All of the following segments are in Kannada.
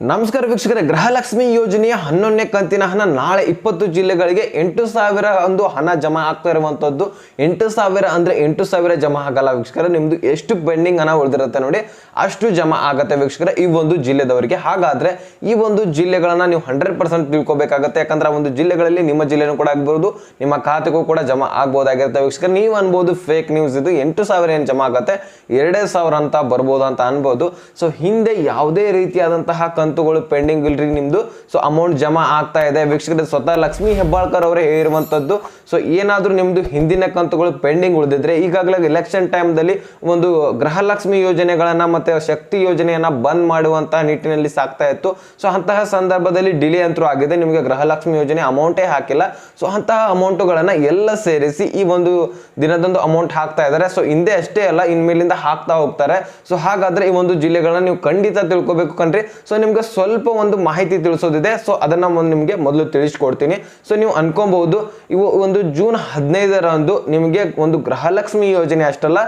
ನಮಸ್ಕಾರ ವೀಕ್ಷಕರೇ, ಗೃಹಲಕ್ಷ್ಮಿ ಯೋಜನೆಯ ಹನ್ನೊಂದನೇ ಕಂತಿನ ಹಣ ನಾಳೆ ಇಪ್ಪತ್ತು ಜಿಲ್ಲೆಗಳಿಗೆ ಎಂಟು ಸಾವಿರ ಒಂದು ಹಣ ಜಮಾ ಆಗ್ತಾ ಇರುವಂಥದ್ದು ಎಂಟು ಸಾವಿರ ಅಂದ್ರೆ ಎಂಟು ಸಾವಿರ ಜಮಾ ಆಗಲ್ಲ ವೀಕ್ಷಕರೇ ನಿಮ್ಮದು ಎಷ್ಟು ಪೆಂಡಿಂಗ್ ಹಣ ಉಳಿದಿರುತ್ತೆ ನೋಡಿ, ಅಷ್ಟು ಜಮಾ ಆಗತ್ತೆ ವೀಕ್ಷಕರೇ ಈ ಒಂದು ಜಿಲ್ಲೆದವರಿಗೆ. ಹಾಗಾದ್ರೆ ಈ ಒಂದು ಜಿಲ್ಲೆಗಳನ್ನು ನೀವು ಹಂಡ್ರೆಡ್ ಪರ್ಸೆಂಟ್ ತಿಳ್ಕೊಬೇಕಾಗತ್ತೆ. ಯಾಕಂದ್ರೆ ಒಂದು ಜಿಲ್ಲೆಗಳಲ್ಲಿ ನಿಮ್ಮ ಜಿಲ್ಲೆನೂ ಕೂಡ ಆಗ್ಬೋದು, ನಿಮ್ಮ ಖಾತೆಗೂ ಕೂಡ ಜಮಾ ಆಗ್ಬೋದಾಗಿರುತ್ತೆ ವೀಕ್ಷಕರು. ನೀವು ಅನ್ಬೋದು ಫೇಕ್ ನ್ಯೂಸ್ ಇದು, ಎಂಟು ಸಾವಿರ ಏನು ಜಮಾ ಆಗತ್ತೆ, ಎರಡೇ ಸಾವಿರ ಅಂತ ಬರ್ಬೋದು ಅಂತ ಅನ್ಬೋದು. ಸೊ ಹಿಂದೆ ಯಾವುದೇ ರೀತಿಯಾದಂತಹ ಕಂತುಗಳು ಪೆಂಡಿಂಗ್ ಇಲ್ರಿ ನಿಮ್ದು. ಸೊ ಅಮೌಂಟ್ ಜಮಾ ಆಗ್ತಾ ಇದೆ. ವೀಕ್ಷಕರ, ಸ್ವತಃ ಲಕ್ಷ್ಮೀ ಹೆಬ್ಬಾಳ್ಕರ್ ಅವರೇ ಹೇಳಿರುವಂತದ್ದು. ಸೊ ಏನಾದ್ರೂ ನಿಮ್ದು ಹಿಂದಿನ ಕಂತುಗಳು ಪೆಂಡಿಂಗ್ ಉಳಿದಿದ್ರೆ, ಈಗಾಗಲೇ ಎಲೆಕ್ಷನ್ ಟೈಮ್ದಲ್ಲಿ ಒಂದು ಗೃಹಲಕ್ಷ್ಮಿ ಯೋಜನೆಗಳನ್ನ ಮತ್ತೆ ಶಕ್ತಿ ಯೋಜನೆಯನ್ನ ಬಂದ್ ಮಾಡುವಂತಹ ನಿಟ್ಟಿನಲ್ಲಿ ಸಾಕ್ತಾ ಇತ್ತು. ಸೊ ಅಂತಹ ಸಂದರ್ಭದಲ್ಲಿ ಡಿಲೇ ಅಂತರೂ ಆಗಿದೆ. ನಿಮಗೆ ಗೃಹಲಕ್ಷ್ಮಿ ಯೋಜನೆ ಅಮೌಂಟೇ ಹಾಕಿಲ್ಲ. ಸೊ ಅಂತಹ ಅಮೌಂಟುಗಳನ್ನ ಎಲ್ಲ ಸೇರಿಸಿ ಈ ಒಂದು ದಿನದೊಂದು ಅಮೌಂಟ್ ಹಾಕ್ತಾ ಇದ್ದಾರೆ. ಸೊ ಹಿಂದೆ ಅಷ್ಟೇ ಅಲ್ಲ, ಇನ್ಮೇಲಿಂದ ಹಾಕ್ತಾ ಹೋಗ್ತಾರೆ. ಸೊ ಹಾಗಾದ್ರೆ ಈ ಒಂದು ಜಿಲ್ಲೆಗಳನ್ನ ನೀವು ಖಂಡಿತ ತಿಳ್ಕೊಬೇಕು ಕಣ್ರಿ. ಸೊ ನಿಮ್ಗೆ ಸ್ವಲ್ಪ ಒಂದು ಮಾಹಿತಿ ತಿಳಿಸೋದಿದೆ. ಸೊ ಅದನ್ನ ನಿಮ್ಗೆ ಮೊದಲು ತಿಳಿಸ್ಕೊಡ್ತೀನಿ. ಸೊ ನೀವು ಅನ್ಕೊಬಹುದು, ಇವು ಒಂದು ಜೂನ್ ಹದಿನೈದರಂದು ನಿಮಗೆ ಒಂದು ಗೃಹಲಕ್ಷ್ಮಿ ಯೋಜನೆ ಅಷ್ಟಲ್ಲ,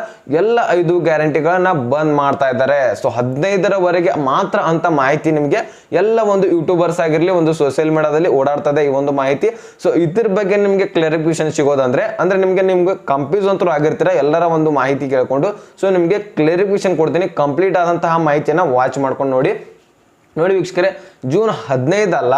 ಎಲ್ಲ ಐದು ಗ್ಯಾರಂಟಿಗಳನ್ನ ಬಂದ್ ಮಾಡ್ತಾ ಇದ್ದಾರೆ. ಸೊ ಹದಿನೈದರವರೆಗೆ ಮಾತ್ರ ಅಂತ ಮಾಹಿತಿ ನಿಮಗೆ ಎಲ್ಲ ಒಂದು ಯೂಟ್ಯೂಬರ್ಸ್ ಆಗಿರ್ಲಿ, ಒಂದು ಸೋಷಿಯಲ್ ಮೀಡಿಯಾದಲ್ಲಿ ಓಡಾಡ್ತದೆ ಈ ಒಂದು ಮಾಹಿತಿ. ಸೊ ಇದ್ರ ಬಗ್ಗೆ ನಿಮಗೆ ಕ್ಲಾರಿಫಿಕೇಶನ್ ಸಿಗೋದಂದ್ರೆ, ಅಂದ್ರೆ ನಿಮ್ಗೆ ನಿಮ್ಗೆ ಕಂಪ್ಯೂಸ್ ಅಂತೂ ಆಗಿರ್ತೀರ, ಎಲ್ಲರ ಒಂದು ಮಾಹಿತಿ ಕೇಳ್ಕೊಂಡು ಸೊ ನಿಮಗೆ ಕ್ಲಾರಿಫಿಕೇಶನ್ ಕೊಡ್ತೀನಿ. ಕಂಪ್ಲೀಟ್ ಆದಂತಹ ಮಾಹಿತಿಯನ್ನ ವಾಚ್ ಮಾಡ್ಕೊಂಡು ನೋಡಿ. ನೋಡಿ ವೀಕ್ಷಕರೇ, ಜೂನ್ ಹದಿನೈದಲ್ಲ,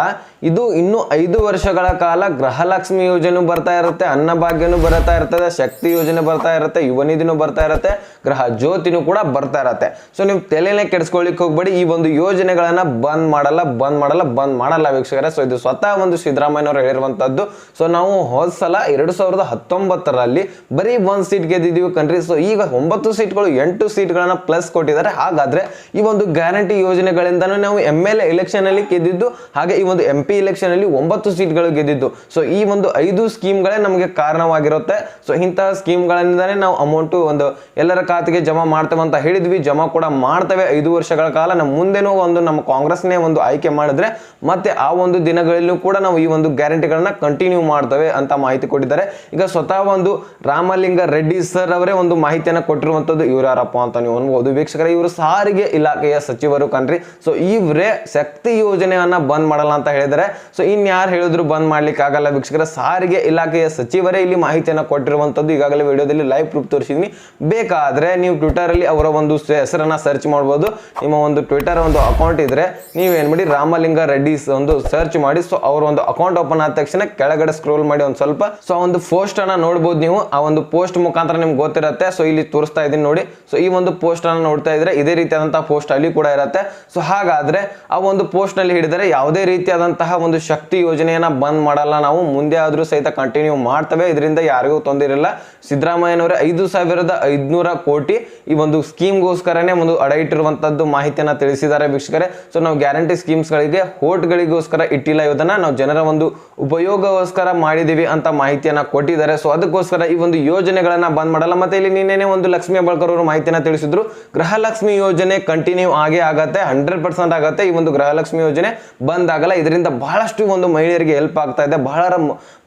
ಇದು ಇನ್ನು ಐದು ವರ್ಷಗಳ ಕಾಲ ಗೃಹಲಕ್ಷ್ಮಿ ಯೋಜನೆ ಬರ್ತಾ ಇರುತ್ತೆ, ಅನ್ನಭಾಗ್ಯನೂ ಬರ್ತಾ ಇರ್ತದೆ, ಶಕ್ತಿ ಯೋಜನೆ ಬರ್ತಾ ಇರುತ್ತೆ ಯುವನಿಧಿನೂ ಬರ್ತಾ ಇರುತ್ತೆ, ಗೃಹ ಜ್ಯೋತಿನೂ ಕೂಡ ಬರ್ತಾ ಇರುತ್ತೆ. ಸೊ ನೀವು ತಲೆನೇ ಕೆಡಿಸ್ಕೊಳ್ಳಿಕ್ ಹೋಗ್ಬೇಡಿ, ಈ ಒಂದು ಯೋಜನೆಗಳನ್ನ ಬಂದ್ ಮಾಡಲ್ಲ ಬಂದ್ ಮಾಡಲ್ಲ ಬಂದ್ ಮಾಡಲ್ಲ ವೀಕ್ಷಕರೇ. ಸೊ ಇದು ಸ್ವತಃ ಒಂದು ಸಿದ್ದರಾಮಯ್ಯನವರು ಹೇಳಿರುವಂತದ್ದು. ಸೊ ನಾವು ಹೋದ ಸಲ ಎರಡು ಸಾವಿರದ ಹತ್ತೊಂಬತ್ತರಲ್ಲಿ ಬರೀ ಒಂದು ಸೀಟ್ ಗೆದ್ದಿದ್ದೀವಿ ಕಣ್ರಿ. ಸೊ ಈಗ ಒಂಬತ್ತು ಸೀಟ್ಗಳು ಎಂಟು ಸೀಟ್ಗಳನ್ನ ಪ್ಲಸ್ ಕೊಟ್ಟಿದ್ದಾರೆ. ಹಾಗಾದ್ರೆ ಈ ಒಂದು ಗ್ಯಾರಂಟಿ ಯೋಜನೆಗಳಿಂದನೂ ನಾವು ಎಂ ಎಲ್ ಎಲೆಕ್ಷನ್ ಅಲ್ಲಿ ಗೆದ್ದಿದ್ದು, ಹಾಗೆ ಈ ಒಂದು ಎಂ ಪಿ ಎಲೆಕ್ಷನ್ ಅಲ್ಲಿ ಒಂಬತ್ತು ಸೀಟ್ಗಳು ಗೆದ್ದಿದ್ದು. ಸೊ ಈ ಒಂದು ಐದು ಸ್ಕೀಮ್ಗಳೇ ನಮಗೆ ಕಾರಣವಾಗಿರುತ್ತೆ. ಸೊ ಇಂತಹ ಸ್ಕೀಮ್ಗಳಿಂದನೇ ನಾವು ಅಮೌಂಟ್ ಒಂದು ಎಲ್ಲರ ಖಾತೆಗೆ ಜಮಾ ಮಾಡ್ತೇವೆ ಅಂತ ಹೇಳಿದ್ವಿ. ಜಮಾ ಕೂಡ ಮಾಡ್ತೇವೆ. ಐದು ವರ್ಷಗಳ ಕಾಲ ನಮ್ಮ ಮುಂದೆನೂ ಒಂದು ನಮ್ಮ ಕಾಂಗ್ರೆಸ್ನೇ ಒಂದು ಆಯ್ಕೆ ಮಾಡಿದ್ರೆ, ಮತ್ತೆ ಆ ಒಂದು ದಿನಗಳಲ್ಲೂ ಕೂಡ ನಾವು ಈ ಒಂದು ಗ್ಯಾರಂಟಿಗಳನ್ನ ಕಂಟಿನ್ಯೂ ಮಾಡ್ತೇವೆ ಅಂತ ಮಾಹಿತಿ ಕೊಟ್ಟಿದ್ದಾರೆ. ಈಗ ಸ್ವತಃ ಒಂದು ರಾಮಲಿಂಗ ರೆಡ್ಡಿ ಸರ್ ಅವರೇ ಒಂದು ಮಾಹಿತಿಯನ್ನು ಕೊಟ್ಟಿರುವಂತದ್ದು ಇವ್ರು ಯಾರಪ್ಪ ಅಂತ ನೀವು ಅನ್ಬೋದು. ವೀಕ್ಷಕರ, ಇವರು ಸಾರಿಗೆ ಇಲಾಖೆಯ ಸಚಿವರು ಕಣ್ರಿ. ಸೊ ಇವರೇ ಶಕ್ತಿ ಯೋಜನೆಯನ್ನ ಬಂದ್ ಮಾಡಲ್ಲ ಅಂತ ಹೇಳಿದರೆ ಸೊ ಇನ್ಯಾರು ಹೇಳಿದ್ರು ಬಂದ್ ಮಾಡ್ಲಿಕ್ಕೆ ಆಗಲ್ಲ ವೀಕ್ಷಕರ. ಸಾರಿಗೆ ಇಲಾಖೆಯ ಸಚಿವರೇ ಇಲ್ಲಿ ಮಾಹಿತಿಯನ್ನ ಕೊಟ್ಟಿರುವಂತದ್ದು ಈಗಾಗಲೇ ವಿಡಿಯೋದಲ್ಲಿ ಲೈವ್ ಪ್ರೂಫ್ ತೋರಿಸಿದ್ವಿ ಬೇಕಾದ್ರೆ ನೀವು ಟ್ವಿಟರ್ ಅಲ್ಲಿ ಅವರ ಒಂದು ಹೆಸರನ್ನ ಸರ್ಚ್ ಮಾಡ್ಬೋದು. ನಿಮ್ಮ ಒಂದು ಟ್ವಿಟರ್ ಒಂದು ಅಕೌಂಟ್ ಇದ್ರೆ ನೀವೇನ್ ಮಾಡಿ ರಾಮಲಿಂಗ ರೆಡ್ಡಿ ಒಂದು ಸರ್ಚ್ ಮಾಡಿ. ಸೊ ಅವರ ಒಂದು ಅಕೌಂಟ್ ಓಪನ್ ಆದ ತಕ್ಷಣ ಕೆಳಗಡೆ ಸ್ಕ್ರೋಲ್ ಮಾಡಿ ಒಂದು ಸ್ವಲ್ಪ. ಸೊ ಒಂದು ಪೋಸ್ಟ್ ಅನ್ನ ನೋಡ್ಬೋದು ನೀವು. ಆ ಒಂದು ಪೋಸ್ಟ್ ಮುಖಾಂತರ ನಿಮ್ಗೆ ಗೊತ್ತಿರುತ್ತೆ. ಸೊ ಇಲ್ಲಿ ತೋರಿಸ್ತಾ ಇದೀನಿ ನೋಡಿ. ಸೊ ಈ ಒಂದು ಪೋಸ್ಟ್ ಅನ್ನ ನೋಡ್ತಾ ಇದ್ರೆ ಇದೇ ರೀತಿಯಾದಂತಹ ಪೋಸ್ಟ್ ಅಲ್ಲಿ ಕೂಡ ಇರುತ್ತೆ. ಸೊ ಹಾಗಾದ್ರೆ ಆ ಒಂದು ಪೋಸ್ಟ್ನಲ್ಲಿ ಹಿಡಿದರೆ ಯಾವುದೇ ರೀತಿಯಾದಂತಹ ಒಂದು ಶಕ್ತಿ ಯೋಜನೆಯನ್ನ ಬಂದ್ ಮಾಡಲ್ಲ. ನಾವು ಮುಂದೆ ಆದ್ರೂ ಸಹಿತ ಕಂಟಿನ್ಯೂ ಮಾಡ್ತವೆ. ಇದರಿಂದ ಯಾರಿಗೂ ತೊಂದರೆ ಇರಲ್ಲ. ಸಿದ್ದರಾಮಯ್ಯನವರೇ ಐದು ಸಾವಿರದ ಐದ್ನೂರ ಕೋಟಿ ಈ ಒಂದು ಸ್ಕೀಮ್ಗೋಸ್ಕರನೇ ಒಂದು ಅಡ ಇಟ್ಟಿರುವಂತದ್ದು ಮಾಹಿತಿಯನ್ನ ತಿಳಿಸಿದ್ದಾರೆ ವೀಕ್ಷಕರೇ. ಸೊ ನಾವು ಗ್ಯಾರಂಟಿ ಸ್ಕೀಮ್ಸ್ಗಳಿಗೆ ಹೋಟ್ಗಳಿಗೋಸ್ಕರ ಇಟ್ಟಿಲ್ಲ ಇದನ್ನ ನಾವು ಜನರ ಒಂದು ಉಪಯೋಗಗೋಸ್ಕರ ಮಾಡಿದೀವಿ ಅಂತ ಮಾಹಿತಿಯನ್ನ ಕೊಟ್ಟಿದ್ದಾರೆ. ಸೊ ಅದಕ್ಕೋಸ್ಕರ ಈ ಒಂದು ಯೋಜನೆಗಳನ್ನ ಬಂದ್ ಮಾಡಲ್ಲ. ಮತ್ತೆ ಇಲ್ಲಿ ನಿನ್ನೆ ಒಂದು ಲಕ್ಷ್ಮೀ ಬಳಕರ್ ಅವರು ಮಾಹಿತಿಯನ್ನ ತಿಳಿಸಿದ್ರು. ಗೃಹಲಕ್ಷ್ಮಿ ಯೋಜನೆ ಕಂಟಿನ್ಯೂ ಆಗೇ ಆಗತ್ತೆ. ಹಂಡ್ರೆಡ್ ಪರ್ಸೆಂಟ್ ಈ ಒಂದು ಗೃಹಲಕ್ಷ್ಮಿ ಯೋಜನೆ ಬಂದಾಗಲ್ಲ ಇದರಿಂದ ಬಹಳಷ್ಟು ಒಂದು ಮಹಿಳೆಯರಿಗೆ ಹೆಲ್ಪ್ ಆಗ್ತಾ ಇದೆ. ಬಹಳ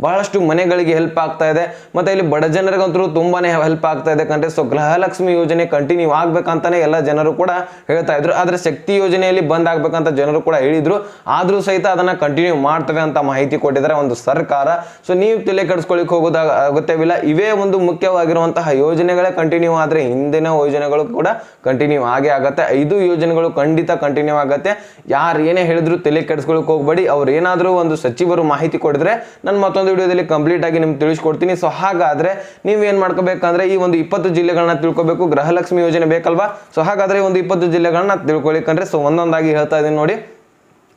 ಬಹಳಷ್ಟು ಮನೆಗಳಿಗೆ ಹೆಲ್ಪ್ ಆಗ್ತಾ ಇದೆ. ಮತ್ತೆ ಇಲ್ಲಿ ಬಡ ಜನರಿಗಂತೂ ತುಂಬಾನೇ ಹೆಲ್ಪ್ ಆಗ್ತಾ ಇದೆ ಕಂಡ್ರೆ ಸೊ ಗೃಹಲಕ್ಷ್ಮಿ ಯೋಜನೆ ಕಂಟಿನ್ಯೂ ಆಗ್ಬೇಕಂತಾನೆ ಎಲ್ಲ ಜನರು ಕೂಡ ಹೇಳ್ತಾ ಇದ್ರು. ಆದ್ರೆ ಶಕ್ತಿ ಯೋಜನೆಯಲ್ಲಿ ಬಂದ್ ಆಗ್ಬೇಕಂತ ಜನರು ಕೂಡ ಹೇಳಿದ್ರು. ಆದ್ರೂ ಸಹಿತ ಅದನ್ನ ಕಂಟಿನ್ಯೂ ಮಾಡ್ತವೆ ಅಂತ ಮಾಹಿತಿ ಕೊಟ್ಟಿದ್ದಾರೆ ಒಂದು ಸರ್ಕಾರ. ಸೊ ನೀವು ತಲೆ ಕೆಡಿಸ್ಕೊಳ್ಳಿಕ್ ಹೋಗೋದ, ಅಗತ್ಯವಿಲ್ಲ. ಇವೇ ಒಂದು ಮುಖ್ಯವಾಗಿರುವಂತಹ ಯೋಜನೆಗಳೇ ಕಂಟಿನ್ಯೂ ಆದ್ರೆ ಹಿಂದಿನ ಯೋಜನೆಗಳು ಕೂಡ ಕಂಟಿನ್ಯೂ ಆಗೇ ಆಗತ್ತೆ. ಐದು ಯೋಜನೆಗಳು ಖಂಡಿತ ಕಂಟಿನ್ಯೂ ಆಗತ್ತೆ. ಯಾರು ಏನೇ ಹೇಳಿದ್ರು ತಲೆ ಕೆಡಿಸ್ಕೊಳಕ್ಕೆ ಹೋಗ್ಬೇಡಿ. ಅವ್ರು ಏನಾದರೂ ಒಂದು ಸಚಿವರು ಮಾಹಿತಿ ಕೊಡಿದ್ರೆ ನಾನು ಮತ್ತೊಂದು ವಿಡಿಯೋದಲ್ಲಿ ಕಂಪ್ಲೀಟ್ ಆಗಿ ನಿಮ್ಗೆ ತಿಳಿಸ್ಕೊಡ್ತೀನಿ. ಸೊ ಹಾಗಾದರೆ ನೀವು ಏನು ಮಾಡ್ಕೋಬೇಕಂದ್ರೆ ಈ ಒಂದು ಇಪ್ಪತ್ತು ಜಿಲ್ಲೆಗಳನ್ನ ತಿಳ್ಕೊಬೇಕು. ಗೃಹಲಕ್ಷ್ಮಿ ಯೋಜನೆ ಬೇಕಲ್ವಾ? ಸೊ ಹಾಗಾದರೆ ಒಂದು ಇಪ್ಪತ್ತು ಜಿಲ್ಲೆಗಳನ್ನ ತಿಳ್ಕೊಳಿಕಂದ್ರೆ ಸೊ, ಒಂದೊಂದಾಗಿ ಹೇಳ್ತಾ ಇದ್ದೀನಿ ನೋಡಿ.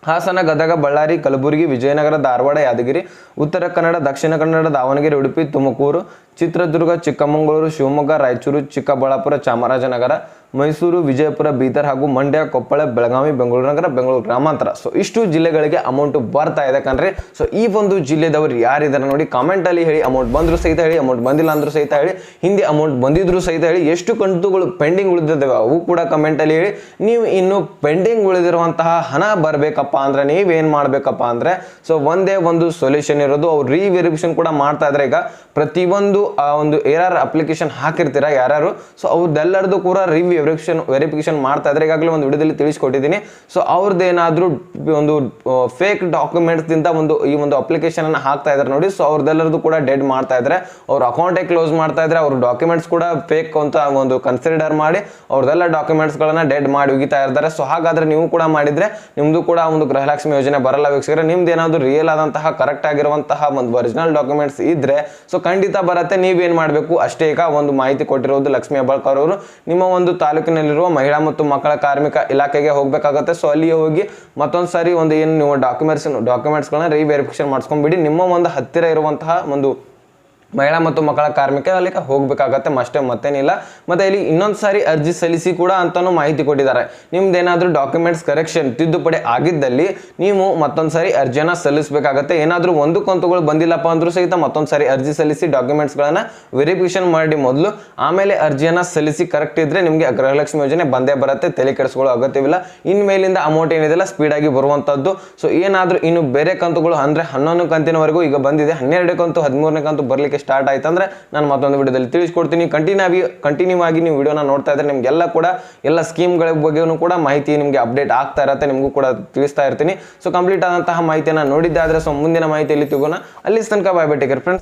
ಹಾಸನ, ಗದಗ, ಬಳ್ಳಾರಿ, ಕಲಬುರಗಿ, ವಿಜಯನಗರ, ಧಾರವಾಡ, ಯಾದಗಿರಿ, ಉತ್ತರ ಕನ್ನಡ, ದಕ್ಷಿಣ ಕನ್ನಡ, ದಾವಣಗೆರೆ, ಉಡುಪಿ, ತುಮಕೂರು, ಚಿತ್ರದುರ್ಗ, ಚಿಕ್ಕಮಗಳೂರು, ಶಿವಮೊಗ್ಗ, ರಾಯಚೂರು, ಚಿಕ್ಕಬಳ್ಳಾಪುರ, ಚಾಮರಾಜನಗರ ಮೈಸೂರು, ವಿಜಯಪುರ, ಬೀದರ್ ಹಾಗೂ ಮಂಡ್ಯ, ಕೊಪ್ಪಳ, ಬೆಳಗಾವಿ, ಬೆಂಗಳೂರು ನಗರ, ಬೆಂಗಳೂರು ಗ್ರಾಮಾಂತರ. ಸೊ ಇಷ್ಟು ಜಿಲ್ಲೆಗಳಿಗೆ ಅಮೌಂಟ್ ಬರ್ತಾ ಇದೆ ಕಣ್ರಿ. ಸೊ ಈ ಒಂದು ಜಿಲ್ಲೆದವರು ಯಾರಿದ್ದಾರೆ ನೋಡಿ ಕಾಮೆಂಟ್ ಅಲ್ಲಿ ಹೇಳಿ ಅಮೌಂಟ್ ಬಂದ್ರು ಸಹಿತ ಹೇಳಿ ಅಮೌಂಟ್ ಬಂದಿಲ್ಲ ಅಂದ್ರೂ ಸಹಿತ ಹೇಳಿ, ಹಿಂದೆ ಅಮೌಂಟ್ ಬಂದಿದ್ರು ಸಹಿತ ಹೇಳಿ, ಎಷ್ಟು ಕಂತುಗಳು ಪೆಂಡಿಂಗ್ ಉಳಿದಿದ್ದಾವೆ ಅವು ಕೂಡ ಕಮೆಂಟಲ್ಲಿ ಹೇಳಿ, ನೀವು ಇನ್ನು ಪೆಂಡಿಂಗ್ ಉಳಿದಿರುವಂತಹ ಹಣ ಬರಬೇಕಪ್ಪ ಅಂದ್ರೆ, ನೀವೇನ್ ಮಾಡಬೇಕಪ್ಪ ಅಂದ್ರೆ ಸೊ ಒಂದೇ ಒಂದು ಸೊಲ್ಯೂಷನ್ ಇರೋದು, ಅವ್ರು ರಿವೆರಿಫಿಕೇಶನ್ ಕೂಡ ಮಾಡ್ತಾ ಇದ್ರೆ. ಈಗ ಪ್ರತಿಯೊಂದು, ಆ ಒಂದು ಏರಾರ್ ಅಪ್ಲಿಕೇಶನ್ ಹಾಕಿರ್ತೀರಾ ಯಾರು ಸೊ ಅವ್ರದ್ದೆಲ್ಲರದು ಕೂಡ ರಿವ್ಯೂ ವೆರಿಫಿಕೇಶನ್ ವೆರಿಫಿಕೇಶನ್ ಮಾಡ್ತಾ ಇದ್ದಾರೆ ಈಗಾಗಲೇ ಒಂದು ವಿಡಿಯೋದಲ್ಲಿ ತಿಳಿಸ್ಕೊಟ್ಟಿದ್ದೀನಿ. ಸೊ ಅವ್ರದ್ದು ಏನಾದರೂ, ಒಂದು ಫೇಕ್ ಡಾಕ್ಯುಮೆಂಟ್ಸ್ದಿಂದ ಒಂದು, ಈ ಒಂದು ಅಪ್ಲಿಕೇಶನ್ ಅನ್ನು ಹಾಕ್ತಾ ಇದ್ದಾರೆ ನೋಡಿ. ಸೊ ಅವ್ರದ್ದೆಲ್ಲರದು ಕೂಡ ಡೆಡ್ ಮಾಡ್ತಾ ಇದ್ದಾರೆ ಅವ್ರ ಅಕೌಂಟೇ ಕ್ಲೋಸ್ ಮಾಡ್ತಾ ಇದ್ದಾರೆ ಅವ್ರ ಡಾಕ್ಯುಮೆಂಟ್ಸ್ ಕೂಡ ಫೇಕ್ ಅಂತ ಒಂದು ಕನ್ಸಿಡರ್ ಮಾಡಿ ಅವ್ರದ್ದೆಲ್ಲ ಡಾಕ್ಯುಮೆಂಟ್ಸ್ಗಳನ್ನ ಡೆಡ್ ಮಾಡಿ ಉಗಿತಾ ಇರ್ತಾರೆ. ಸೊ ಹಾಗಾದ್ರೆ ನೀವು ಕೂಡ ಮಾಡಿದ್ರೆ ನಿಮ್ಮದು ಕೂಡ ಒಂದು ಗೃಹಲಕ್ಷ್ಮಿ ಯೋಜನೆ ಬರಲ್ಲ ವೀಕ್ಷಕರೆ. ನಿಮ್ದು ಏನಾದರೂ ರಿಯಲ್ ಆದಂತಹ ಕರೆಕ್ಟ್ ಆಗಿರುವಂತಹ ಒಂದು ಒರಿಜಿನಲ್ ಡಾಕ್ಯುಮೆಂಟ್ಸ್ ಇದ್ರೆ ಸೊ ಖಂಡಿತ ಬರುತ್ತೆ. ನೀವೇನು ಮಾಡಬೇಕು? ಅಷ್ಟೇ ಈಗ ಒಂದು ಮಾಹಿತಿ ಕೊಟ್ಟಿರೋದು ಲಕ್ಷ್ಮಿ ಹೆಬ್ಬಾಳ್ಕರ್ ಅವರು. ನಿಮ್ಮ ಒಂದು ತಾಲೂಕಿನಲ್ಲಿರುವ ಮಹಿಳಾ ಮತ್ತು ಮಕ್ಕಳ ಕಾರ್ಮಿಕ ಇಲಾಖೆಗೆ ಹೋಗ್ಬೇಕಾಗತ್ತೆ. ಸೊ ಅಲ್ಲಿಗೆ ಹೋಗಿ ಮತ್ತೊಂದು ಸಾರಿ ಒಂದು ಏನು ನೀವು ಡಾಕ್ಯುಮೆಂಟ್ಸ್ ಡಾಕ್ಯುಮೆಂಟ್ಸ್ಗಳನ್ನ ರಿವೆರಿಫಿಕೇಶನ್ ಮಾಡ್ಸ್ಕೊಂಡ್ಬಿಡಿ. ನಿಮ್ಮ ಒಂದು ಹತ್ತಿರ ಇರುವಂತಹ ಒಂದು ಮಹಿಳಾ ಮತ್ತು ಮಕ್ಕಳ ಕಾರ್ಮಿಕ ಅಲ್ಲಿಗೆ ಹೋಗ್ಬೇಕಾಗತ್ತೆ ಅಷ್ಟೇ ಮತ್ತೇನಿಲ್ಲ. ಮತ್ತೆ ಇಲ್ಲಿ ಇನ್ನೊಂದು ಸಾರಿ ಅರ್ಜಿ ಸಲ್ಲಿಸಿ ಕೂಡ ಅಂತಾನು ಮಾಹಿತಿ ಕೊಟ್ಟಿದ್ದಾರೆ. ನಿಮ್ದು ಏನಾದರೂ ಡಾಕ್ಯುಮೆಂಟ್ಸ್ ಕರೆಕ್ಷನ್ ತಿದ್ದುಪಡಿ ಆಗಿದ್ದಲ್ಲಿ ನೀವು ಮತ್ತೊಂದು ಸಾರಿ ಅರ್ಜಿಯನ್ನ ಸಲ್ಲಿಸಬೇಕಾಗತ್ತೆ. ಏನಾದರೂ ಒಂದು ಕಂತುಗಳು ಬಂದಿಲ್ಲಪ್ಪ ಅಂದ್ರೂ ಸಹಿತ ಮತ್ತೊಂದು ಸಾರಿ ಅರ್ಜಿ ಸಲ್ಲಿಸಿ ಡಾಕ್ಯುಮೆಂಟ್ಸ್ಗಳನ್ನ ವೆರಿಫಿಕೇಶನ್ ಮಾಡಿ ಮೊದಲು. ಆಮೇಲೆ ಅರ್ಜಿಯನ್ನ ಸಲ್ಲಿಸಿ ಕರೆಕ್ಟ್ ಇದ್ರೆ ನಿಮಗೆ ಗೃಹಲಕ್ಷ್ಮಿ ಯೋಜನೆ ಬಂದೇ ಬರುತ್ತೆ, ತಲೆ ಕೆಡಿಸ್ಕೊಳ್ಳೋ ಅಗತ್ಯವಿಲ್ಲ. ಇನ್ಮೇಲಿಂದ ಅಮೌಂಟ್ ಏನಿದೆಲ್ಲ ಸ್ಪೀಡ್ ಆಗಿ ಬರುವಂತದ್ದು. ಸೊ ಏನಾದರೂ ಇನ್ನು ಬೇರೆ ಕಂತುಗಳು ಅಂದ್ರೆ ಹನ್ನೊಂದು ಕಂತಿನವರೆಗೂ ಈಗ ಬಂದಿದೆ. ಹನ್ನೆರಡು ಕಂತು, ಹದಿಮೂರನೇ ಕಂತು ಬರಲಿಕ್ಕೆ ಸ್ಟಾರ್ಟ್ ಆಯ್ತಂದ್ರೆ ನಾನು ಮತ್ತೊಂದು ವಿಡಿಯೋದಲ್ಲಿ ತಿಳಿಸ್ಕೊಡ್ತೀನಿ. ಕಂಟಿನ್ಯೂ ಆಗಿ ಕಂಟಿನ್ಯೂ ಆಗಿ ನೀವು ವಿಡಿಯೋನ ನೋಡ್ತಾ ಇದ್ರೆ ನಿಮಗೆಲ್ಲ ಕೂಡ ಎಲ್ಲ ಸ್ಕೀಮ್ಗಳ ಬಗ್ಗೆಯೂ ಕೂಡ ಮಾಹಿತಿ ನಿಮಗೆ ಅಪ್ಡೇಟ್ ಆಗ್ತಾ ಇರುತ್ತೆ, ನಿಮಗೂ ಕೂಡ ತಿಳಿಸ್ತಾ ಇರ್ತೀನಿ. ಸೊ ಕಂಪ್ಲೀಟ್ ಆದಂತಹ ಮಾಹಿತಿಯನ್ನು ನೋಡಿದ್ದಾದ್ರೆ ಸೊ ಮುಂದಿನ ಮಾಹಿತಿಯಲ್ಲಿ ತಗೋಣ. ಅಲ್ಲಿ ತನಕ ಬಾಯ್ ಟೇಕರ್ ಫ್ರೆಂಡ್ಸ್